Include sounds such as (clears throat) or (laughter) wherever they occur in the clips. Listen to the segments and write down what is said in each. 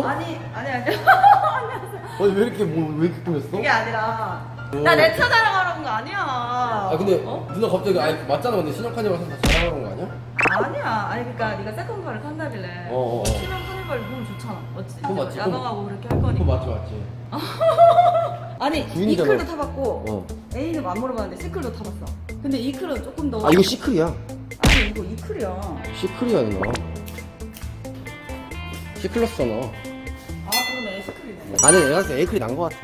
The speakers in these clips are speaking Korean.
왔어? 아니 아니 아니 (laughs) 아니 왜 이렇게 뭐왜 이렇게 꾸몄어? 그게 아니라 어. 나내차 자랑하러 온 거 아니야. 아 근데 어? 누나 갑자기 아니 맞잖아 근데 신혼 카니발 다 자랑하는 거 아니야? 아니야. 아니 그러니까 네가 세컨카를 탄다길래 어, 어. 신혼 카니발 보면 좋잖아. 맞지? 그거 맞지? 야광하고 그렇게 할 그거 거니까. 맞지 맞지. (laughs) 아니 부인이잖아. 이클도 타봤고 어. A는 안 물어봤는데 시클도 타봤어. 근데 이클은 조금 더 아 이거 시클이야. 아니 이거 이클이야. 시클이야 누나. 시클렀잖아. 아. 아니 내가 봤을 때 에이클이 난거 같아.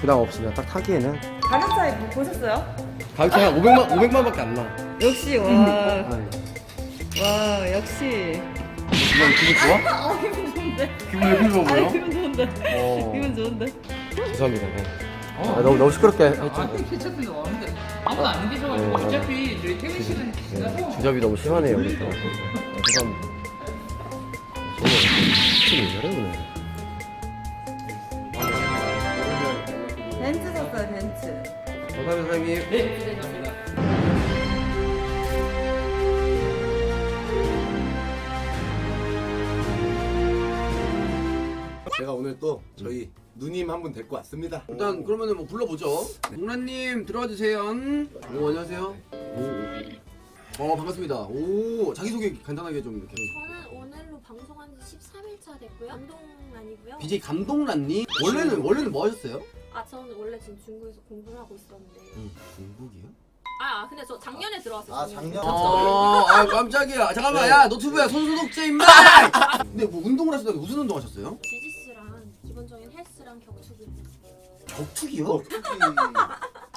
부담 없으면 딱 타기에는. 가격 차이 뭐 보셨어요? 가격 차이 한 500만 500만 밖에 안 나. 역시 와. 아니. 와 역시. 기분 기분 좋아? (laughs) 아 기분 좋은데. 기분 왜 기분 좋아 아니 보여? 기분 좋은데. 어. 기분 좋은데. 죄송합니다. 네. 아, 너무 너무 시끄럽게 했죠. 아니 괜찮은데 왔는데 아무도 안 계셔가지고 네, 어차피 저희 퇴근 시간 지나서 네, 주접이 너무 심하네요. 우리 또. 아, 죄송합니다. 저는 왜 저래 오늘. 샀어요 벤츠. 감사합니다 사장님. 네 죄송합니다 제가 오늘 또 저희 누님 한 분 데리고 왔습니다. 일단 그러면은 뭐 불러보죠. 동란님 들어와 주세요. 오 안녕하세요. 오. 어 반갑습니다. 오 자기 소개 간단하게 좀 이렇게. 저는 오늘로 방송한 지 13일차 됐고요. 감동란이고요. BJ 감동란님 원래는 원래는 뭐 하셨어요? 아, 저는 원래 지금 중국에서 공부를 하고 있었는데. 음, 중국이요? 아, 아, 근데 저 작년에 들어왔어요. 아. 작년? 아, 아 깜짝이야. 잠깐만, 야 노트북야 손소독제 임마. 근데 뭐 운동을 하시다가 무슨 운동 하셨어요? 지지스랑 기본적인 헬스랑 격투기. 격투기요?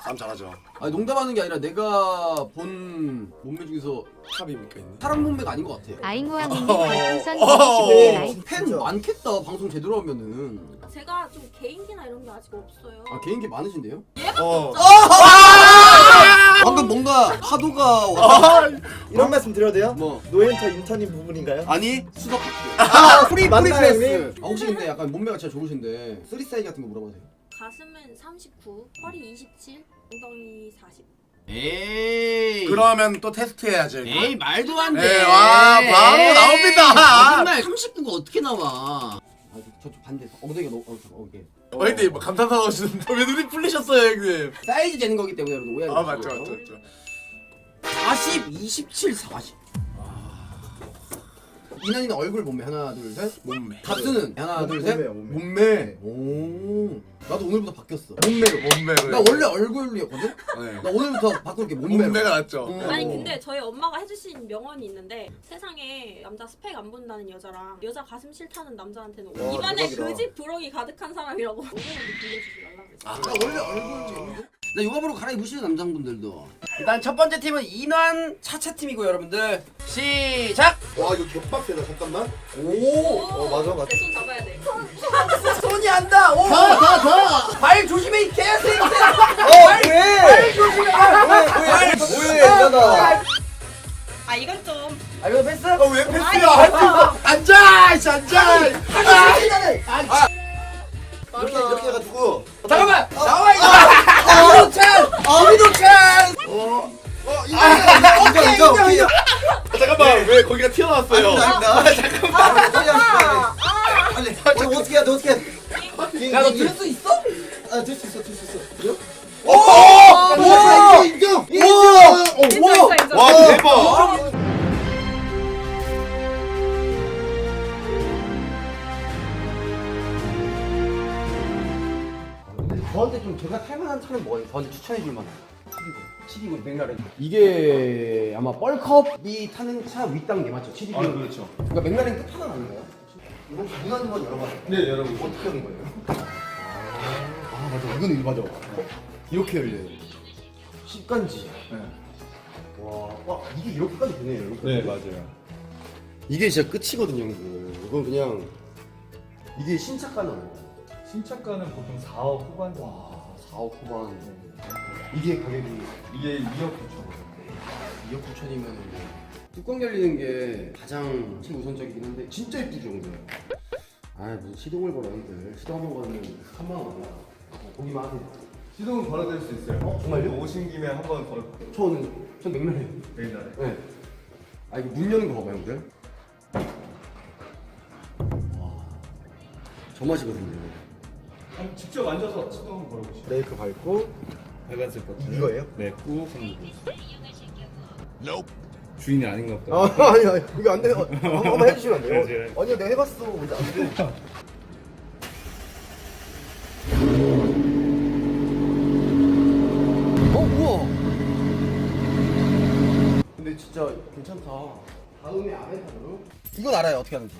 참 잘하죠. 아니 농담하는 게 아니라 내가 본 몸매 중에서 탑입니까 있는? 사람 몸매가 아닌 것 같아. 아잉호왕님 어. 별풍선 어. 120개 라이크 팬 진짜. 많겠다. 방송 제대로 하면은. 제가 좀 개인기나 이런 게 아직 없어요. 아 개인기 많으신데요? 어. 방금 뭔가 파도가 와. 이런 말씀 드려도 돼요? 뭐 노엔터 인턴님 부분인가요? 아니 수석 아, 프리 맞나요, 프리패스. 형님? 아 혹시 근데 약간 몸매가 진짜 좋으신데 쓰리 사이즈 같은 거 물어봐도 돼요? 가슴은 39, 허리 27, 엉덩이 40. 에이. 그러면 또 테스트 해야죠. 에이 말도 안 돼. 네, 와, 바로 나옵니다. 거짓말 39가 어떻게 나와? 아 저쪽 반대 엉덩이가 너무 어, 어, 이게. 어, 근데 뭐 감탄사 하시는데 왜 눈이 풀리셨어요, 형님? 사이즈 재는 거기 때문에 여러분 오해하지 아 맞죠, 마시고요. 맞죠, 맞죠. 40, 27, 40. 이난이는 얼굴 몸매 하나 둘 셋. 몸매. 답수는 하나 둘 셋. 몸매요, 몸매. 몸매. 오. 나도 오늘부터 바뀌었어. 몸매로. 몸매로. 나 원래 얼굴이었거든. 네. 나 오늘부터 바꿀게 몸매로. 몸매가 낫죠. 음. 아니 근데 저희 엄마가 해주신 명언이 있는데 세상에 남자 스펙 안 본다는 여자랑 여자 가슴 싫다는 남자한테는 와, 입안에 대박이다. 그집 부러기 가득한 사람이라고 오늘도 불러주지 말라 그랬어. 아, 나 원래 얼굴 나 요가 보러 갈아입으시는 남성분들도 일단 첫 번째 팀은 인환 차차 팀이고 여러분들 시작 와 이거 개빡세다 잠깐만 오 어 맞아 맞아 내손 잡아야 돼. 손이 안다 오더더더발 조심해 이 개새끼 어 왜? 조심해 왜? 뭐해 이러다 아 이건 좀. 아 이거 패스 어, 왜 패스야? 할수. 앉아, 이씨, 앉아. 이렇게 이렇게 해가지고 잠깐만 나와 이거 이도찬 이도찬 어, 인정 인정 인정 아, 잠깐만, 왜 거기가 튀어나왔어요? 아닙니다 잠깐만 빨리 어, 어떻게 해야 돼 어떻게 해 야 너 들을 수 있어? 아 들 수 있어 들수 있어? 오! 오 인정 인정 인정 인정 인정. 와, 대박. 제가 탈만한 차는 뭐예요? 저한테 추천해 줄 만한 720 720 맥라렌 이게 아마 뻘컵이 타는 차 윗단계 맞죠? 720 아, 그렇죠. 그러니까 맥라렌 끝판왕 아닌가요? 이거 누가 한번 열어봐요 네, 여러분. 어떻게 하는 거예요? 아 맞아 이거는 이거 맞아 이렇게 열려요 10간지 와, 와 이게 이렇게까지 되네요 이렇게. 네, 맞아요. 이게 진짜 끝이거든요 이거 이건 그냥 이게 신차가는? 신차가는 보통 4억 후반 정도. 와 4억 후반 이게 가격이 이게 2억 9천 원. 2억 9천이면 뚜껑 열리는 게 가장 최우선적이긴 한데 진짜 이쁘죠 근데 아 무슨 시동을 걸어 형들 시동 한번 걸으면 3만 원 보기만 하세요 시동은 걸어드릴 수 있어요. 어, 정말요? 오신 김에 한번 걸. 저는 전 맥락이에요 내일날에. 네. 아 이거 문 여는 거 봐봐요 형들 저 맛이거든요. 한번 직접 앉아서 시동 한번 걸어보시죠. 메이크 밟고 빨간색 버튼. 이거예요? 네, 꾹 한번 누르세요. 주인이 아닌가 보다. 아 아니 아니 이거 안 돼요. (laughs) 한 번만 해주시면 안 돼요? 네, 네. 아니요 내가 해봤어. 근데 안 돼. 어 우와. 근데 진짜 괜찮다. 다음에 아메타로? 이건 알아요 어떻게 하는지.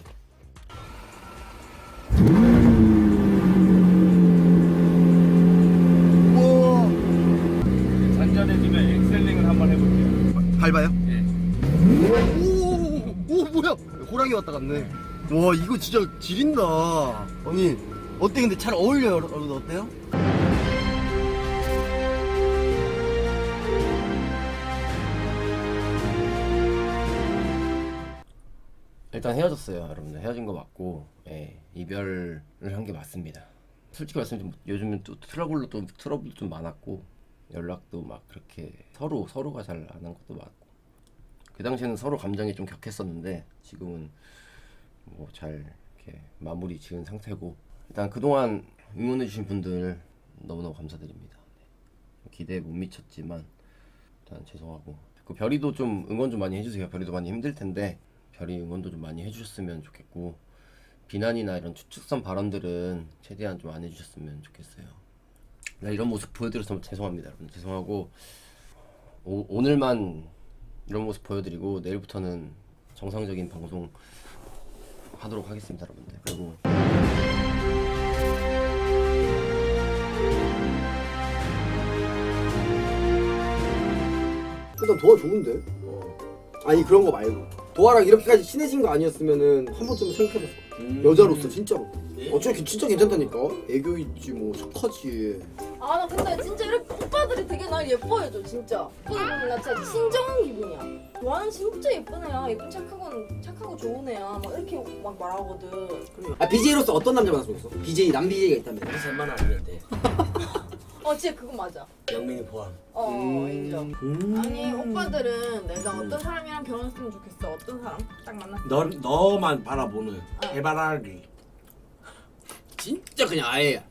밟아요? 예. 오, 오 뭐야? 호랑이 왔다 갔네. 와 이거 진짜 지린다. 아니 어때 근데 잘 어울려요 여러분 어때요? 일단 헤어졌어요 여러분들 헤어진 거 맞고 예, 이별을 한 게 맞습니다 솔직히 말씀드리면 요즘은 또 트러블도 좀 트러블도 좀 많았고 연락도 막 그렇게 서로 서로가 잘 안 한 것도 맞고 그 당시에는 서로 감정이 좀 격했었는데 지금은 뭐 잘 이렇게 마무리 지은 상태고 일단 그동안 응원해 주신 분들 너무너무 감사드립니다. 네. 기대에 못 미쳤지만 일단 죄송하고 그 별이도 좀 응원 좀 많이 해주세요. 별이도 많이 힘들 텐데 별이 응원도 좀 많이 해주셨으면 좋겠고 비난이나 이런 추측성 발언들은 최대한 좀 안 해주셨으면 좋겠어요. 나 이런 모습 보여드려서 죄송합니다, 여러분. 죄송하고 오, 오늘만 이런 모습 보여드리고 내일부터는 정상적인 방송 하도록 하겠습니다, 여러분들. 그리고 일단 도화 좋은데? 아니 그런 거 말고 도화랑 이렇게까지 친해진 거 아니었으면은 한 번쯤 생각해봤어 여자로서 진짜로 어차피 진짜 괜찮다니까. 애교 있지 뭐 착하지. 아 나 근데 진짜 이렇게 오빠들이 되게 날 예뻐해줘 진짜. 오빠들 보면 나 진짜 친정한 기분이야. 좋아하는 진짜 예쁜 애야. 예쁜 착하고 착하고 좋은 애야. 막 이렇게 막 말하거든. 아 BJ로서 어떤 남자 만났으면 좋겠어? BJ 남 BJ가 있다면 살만 아니는데 어 진짜 그건 맞아. 영민이 포함. 어 음. 인정. 아니 오빠들은 내가 어떤 사람이랑 결혼했으면 좋겠어? 어떤 사람? 딱 만났을 너 너만 바라보는 어. 해바라기. 진짜 그냥 아예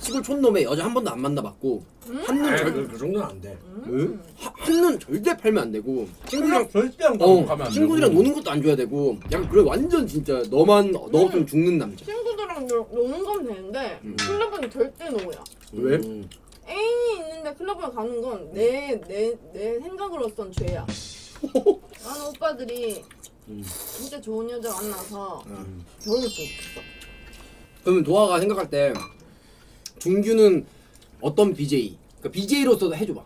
시골 촌놈에 여자 한 번도 안 만나봤고 한눈 에이, 절, 그, 그 정도는 안 돼. 응? 하- 한눈 절대 팔면 안 되고 친구랑 절대 안 어 가면 안 친구들이랑 되고. 노는 것도 안 줘야 되고 약간 그래 완전 진짜 너만 너 없으면 죽는 남자 친구들이랑 놀- 노는 건 되는데 음. 클럽은 절대 노야 왜? 음. 애인이 있는데 클럽을 가는 건 내 내 내 생각으로선 죄야. (laughs) 나는 오빠들이 음. 진짜 좋은 여자 만나서 음. 결혼했으면 좋겠어. 그러면 도화가 생각할 때 준규는 어떤 BJ? 그러니까 BJ로서도 해줘봐.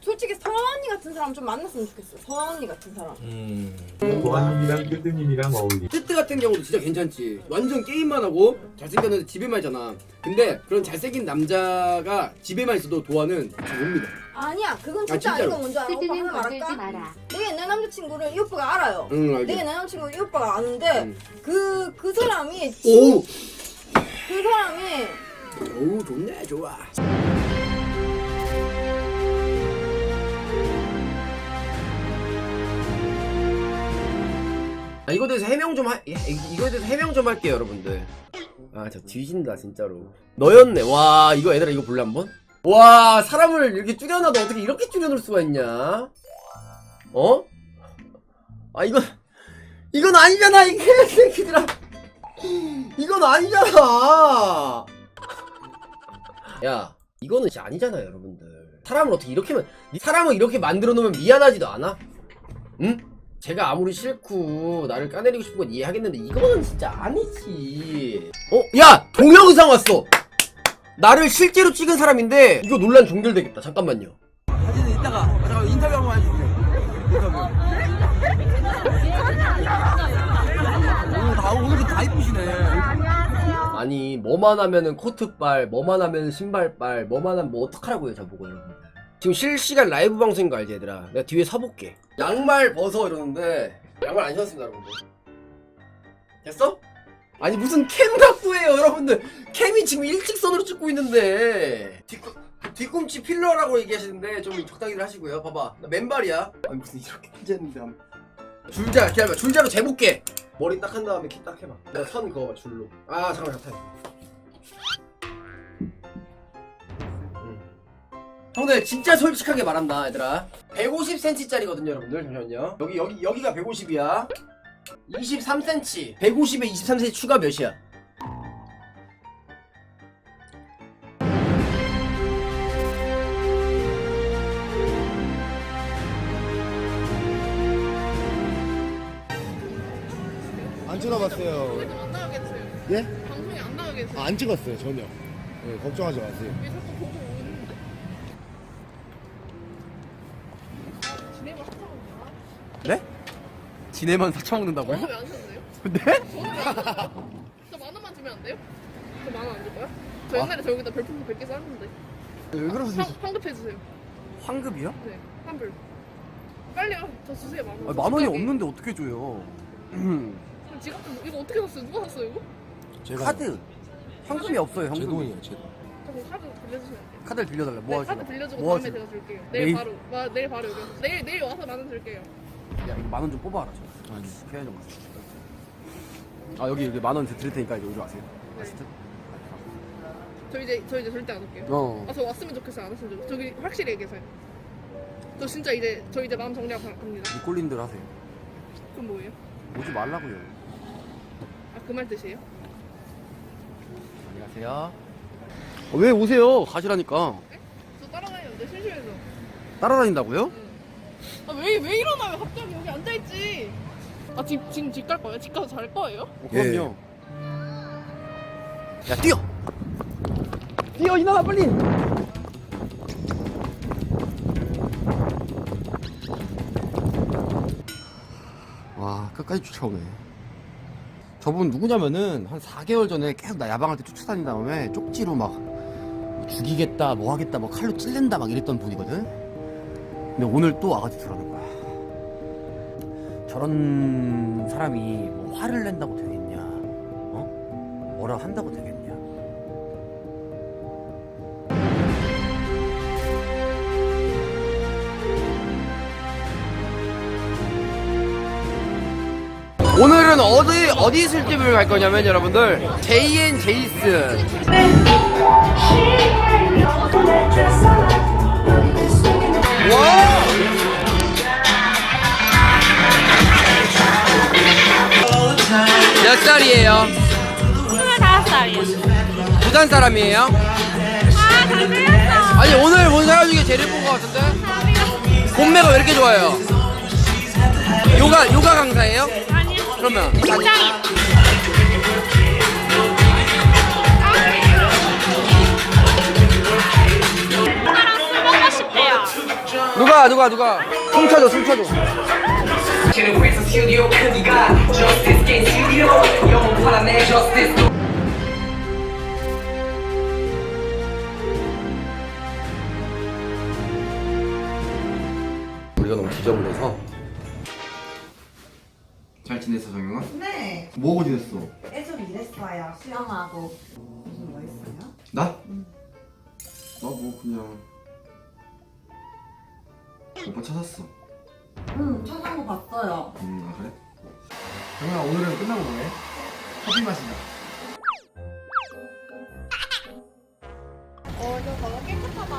솔직히 서아 언니 같은 사람 좀 만났으면 좋겠어. 서아 언니 같은 사람. 음. 보아님이랑 끄드님이랑 어울리. 뜨뜨 같은 경우도 진짜 괜찮지. 완전 게임만 하고 잘생겼는데 집에만 있잖아. 근데 그런 잘생긴 남자가 집에만 있어도 도화는 잘 봅니다. 아니야, 그건 아, 진짜 진짜로? 아니고 뭔지 알아? 오빠 하나 말할까? 마라. 내가 내 남자친구를 이 오빠가 알아요. 응 내가 알지. 내 남자친구를 이 오빠가 아는데 음. 그그 사람이 오, 그 사람이 오 좋네 좋아. 아, 이거 대해서 해명 좀 하, 이- 이거에 대해서 해명 좀 할게요 여러분들 아 저 뒤진다 진짜로 너였네 와 이거 얘들아 이거 볼래 한번? 와 사람을 이렇게 줄여놔도 어떻게 이렇게 줄여놓을 수가 있냐 어? 아 이건 이건 아니잖아 이 개새끼들아 이건 아니잖아 야 이거는 진짜 아니잖아 여러분들 사람을 어떻게 이렇게 만 사람을 이렇게 만들어 놓으면 미안하지도 않아? 응? 제가 아무리 싫고 나를 까내리고 싶은 건 이해하겠는데 이거는 진짜 아니지 어? 야! 동영상 왔어! 나를 실제로 찍은 사람인데 이거 논란 종결되겠다 잠깐만요 사진은 이따가 인터뷰 한번 해줄게 인터뷰 아니 뭐만 하면은 코트빨 뭐만 하면 신발빨 뭐만 하면 뭐 어떡하라고요 저보고 여러분. 지금 실시간 라이브 방송인 거 알지 얘들아? 내가 뒤에 서볼게. 양말 벗어 이러는데 양말 안 신었습니다 여러분들. 됐어? 아니 무슨 캠 갖고 해요 여러분들. 캠이 지금 일직선으로 찍고 있는데. 뒤꿈, 뒤꿈치 필러라고 얘기하시는데 좀 적당히들 하시고요. 봐봐. 나 맨발이야. 아니 무슨 이렇게 (laughs) 한번 줄자 기다려봐. 줄자로 재볼게 머리 딱 한 다음에 키 딱 해봐. 내가 선 그거 봐 줄로. 아 잠깐만 잠깐. 응. 음. 형들 진짜 솔직하게 말한다 얘들아 150cm짜리거든요 여러분들 잠시만요 여기 여기 여기가 150이야 23cm 150에 23cm 추가 몇이야? 찍어봤어요. 안 나가겠어요. 예? 방송에 안 나가겠어요. 안 찍었어요 전혀. 예, 걱정하지 마세요. 네? 지네만 사쳐먹는다고요? 왜안 샀어요? 네? 저 만 원만 주면 안 돼요? 저 만 원 안 줄 거야? 저 옛날에 저 여기다 별풍선 100개 쌌는데 왜 그러세요? 황, 환급해주세요 황급이요? 네 환불 빨리요 저 주세요 만 원. 아, 만 원이 없는데 어떻게 줘요? (clears throat) 그럼 지갑 좀 이거 어떻게 샀어요? 누가 샀어요 이거? 제가 카드. 황금이 없어요 제 황금 돈이에요 제 돈. 저 그럼 카드 빌려주시면 안 돼요? 카드를 빌려달래 네, 뭐 카드 빌려주고 뭐 다음에 하시고 제가 줄게요. 내일, 내일? 바로 마, 내일 바로 여기 와서. 내일 내일 와서 만원 줄게요. 야 이거 만원 좀 뽑아라 저 아니. 피해야 아 여기 여기 만원 드릴 테니까 이제 오지 마세요. 네. 저 이제 저 이제 절대 안 올게요. 어. 아 저 왔으면 좋겠어요. 안 왔으면 좋겠어요. 저기 확실히 얘기해서요. 저 진짜 이제 저 이제 마음 정리하고 가- 갑니다. 이 꼴린 대로 하세요. 그럼 뭐예요? 오지 말라고요. 아 그 말 뜻이에요? 안녕하세요. 어, 왜 오세요? 가시라니까. 저 따라다니는데 심심해서. 따라다닌다고요? 아 왜 왜 일어나요? 갑자기 여기 앉아있지. 아 집, 지금 집 갈 거예요? 집 가서 잘 거예요? 어, 그럼요. 야 뛰어. 뛰어 이나가 빨리. 와 끝까지 쫓아오네 저분 누구냐면은 한 4개월 전에 계속 나 야방할 때 쫓아다닌 다음에 쪽지로 막 죽이겠다 뭐 하겠다 뭐 칼로 찔른다 막 이랬던 분이거든. 근데 오늘 또 와가지고 저러는 거야. 저런 사람이 뭐 화를 낸다고 되겠냐? 어? 뭐라 한다고 되겠냐 오늘은 어디 어디 술집을 갈 거냐면 여러분들 JN 제이슨 와 몇 살이에요? 25살이요. 부산 사람이에요? 아, 잘생겼어. 아니 오늘 본 사람 중에 제일 예쁜 것 같은데? 몸매가 왜 이렇게 좋아요? 요가 요가 강사예요? 그러면 직장인. 누나랑 술 먹고 싶대요. 누가 누가 누가 숨쳐줘 숨쳐줘 우리가 너무 지저분해서 잘 지냈어 정영아? 네, 뭐하고 지냈어? 예전 일했어요. 수영하고. 무슨 뭐 했어요? 나? 나뭐 그냥 오빠 찾았어 응, 찾아온 거 봤어요. 음, 아, 그래? 정현아 오늘은 끝나고 뭐해? 커피 마시자. 어, 저 너무 깨끗하다.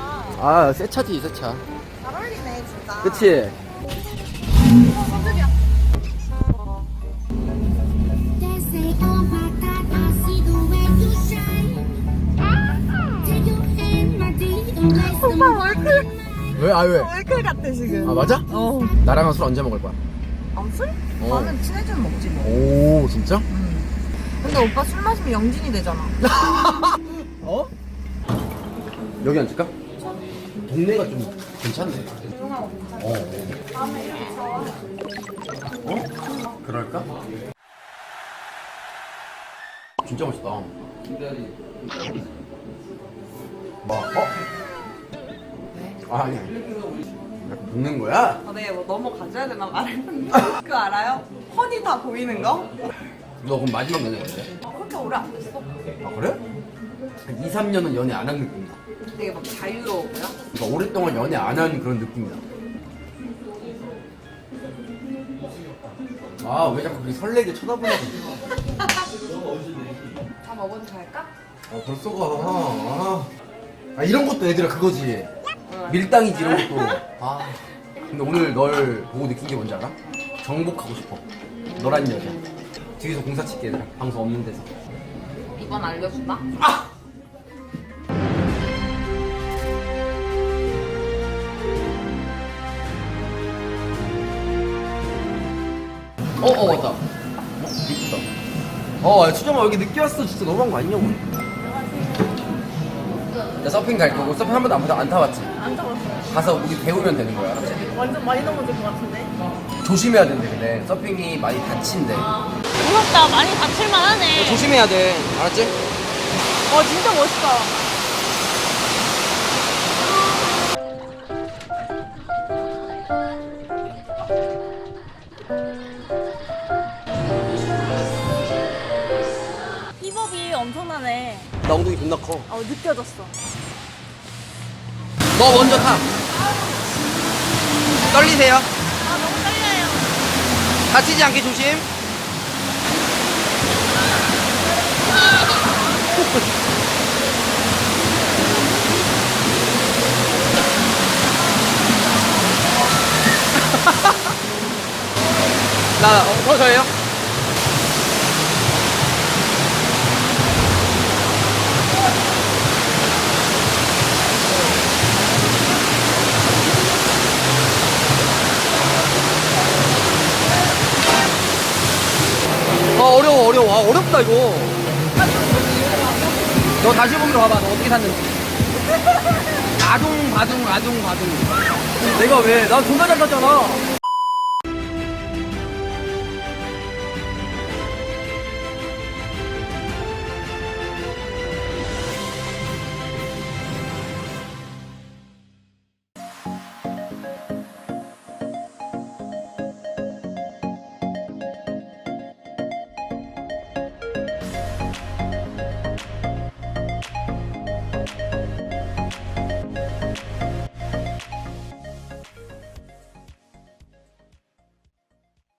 아, 새 차지, 새 차. 잘 어울리네, 진짜. 그치? They 오빠 얼굴, 왜? 아, 왜? 얼굴 같아, 지금. 아, 맞아? 어. 나랑은 술 언제 먹을 거야? 아, 술? 어. 나는 친해지면 먹지, 뭐. 오, 진짜? 근데 오빠 술 마시면 영진이 되잖아. (laughs) 어? 여기 앉을까? 동네가 좀 괜찮네. 어. 다음에 이렇게 저. 어? 그럴까? 진짜 맛있다. 뭐? 어? 아, 아니, 아니. 붓는 거야? 아, 네, 뭐 넘어가줘야 되나 말했는데. (laughs) 그거 알아요? 허니 다 보이는 거? 너 그럼 마지막 연애였는데? 아, 그렇게 오래 안 됐어. 아, 그래? 한 2, 3년은 연애 안 한 느낌이다. 되게 막 자유로워요. 그러니까 오랫동안 연애 안 한 그런 느낌이다. 아, 왜 자꾸 그렇게 설레게 쳐다보냐고. (laughs) 다 먹어도 갈까? 아, 벌써 가. 아, 아, 이런 것도 애들아 그거지. 응, 밀당이지 이런 것도. 아. 근데 오늘 널 보고 느낀 게 뭔지 알아? 정복하고 싶어. 너란 여자. 뒤에서 공사 찍게 얘들아. 방송 없는 데서. 이번 알려주나? 어, 어, 맞다. 어, 이쁘다. 어, 야, 수정아, 여기 늦게 왔어. 진짜 너무한 거 아니냐고. 나 서핑 갈 거고, 서핑 한 번도 안, 타- 안 타봤지? 안 타봤어요. 가서 우리 배우면 되는 거야, 알았지? 완전 많이 넘어질 것 같은데. 조심해야 된대, 근데. 서핑이 많이 다친대. 무섭다. 많이 다칠만 하네. 조심해야 돼, 알았지? 와 진짜 멋있다. 힙업이 엄청나네. 나 엉덩이 존나 커. 어, 느껴졌어. 너 먼저 타. 떨리세요? 아, 너무 떨려요. 다치지 않게 조심. (laughs) 나, 어, 더 저예요? 아, 어렵다, 이거. 너 다시 보기로 봐봐. 너 어떻게 샀는지. 아둥, 바둥, 아둥, 바둥. 내가 왜? 나 존나 잘 탔잖아.